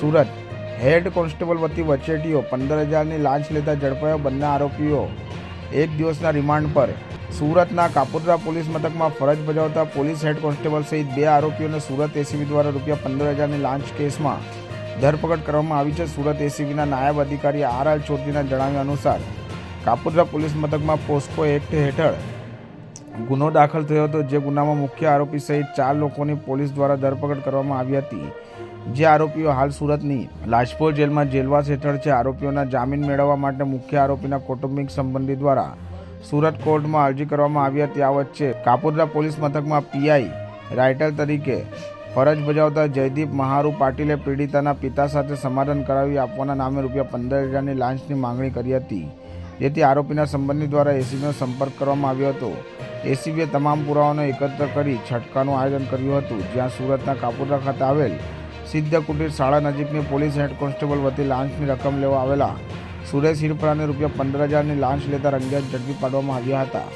Surat. Head constable વતી વચેટીઓ પંદર હજારની લાંચ લેતા ઝડપાયો બંને આરોપીઓ. એક દિવસના રિમાન્ડ પર. સુરતના કાપોદ્રા પોલીસ મથકમાં ફરજ બજાવતા પોલીસ હેડ કોન્સ્ટેબલ સહિત બે આરોપીઓને સુરત એસીબી દ્વારા રૂપિયા પંદર હજારની લાંચ કેસમાં ધરપકડ કરવામાં આવી છે. સુરત એસીબીના નાયબ અધિકારી આર આર ચોધરીના જણાવ્યા અનુસાર, કાપોદ્રા પોલીસ મથકમાં પોસ્કો એક્ટ હેઠળ ગુનો દાખલ થયો હતો જે ગુનામાં મુખ્ય આરોપી સહિત ચાર લોકોની પોલીસ દ્વારા ધરપકડ કરવામાં આવી હતી. જે આરોપીઓ હાલ સુરતની લાજપોર જેલમાં જેલવાસ હેઠળ છે. આરોપીઓના જામીન મેળવવા માટે મુખ્ય આરોપીના કૌટુંબિક સંબંધી દ્વારા સુરત કોર્ટમાં અરજી કરવામાં આવી હતી. આ વચ્ચે કાપોદરા પોલીસ મથકમાં પીઆઈ રાઇટર તરીકે ફરજ બજાવતા જયદીપ મહારુ પાટીલે પીડિતાના પિતા સાથે સમાધાન કરાવી આપવાના નામે રૂપિયા પંદર હજારની લાંચની માંગણી કરી હતી. જેથી આરોપીના સંબંધી દ્વારા એસીબીનો સંપર્ક કરવામાં આવ્યો હતો. એસીબીએ તમામ પુરાવાનો એકત્ર કરી છટકાનું આયોજન કર્યું હતું, જ્યાં સુરતના કાપોદ્રા ખાતે આવેલ સિદ્ધ કુટીર શાળા નજીકની પોલીસ હેડ કોન્સ્ટેબલ વતી લાંચની રકમ લેવા આવેલા સુરેશ હિરપરાને રૂપિયા પંદર હજારની લાંચ લેતા રંગેહાથ ઝડપી પાડવામાં આવ્યા હતા.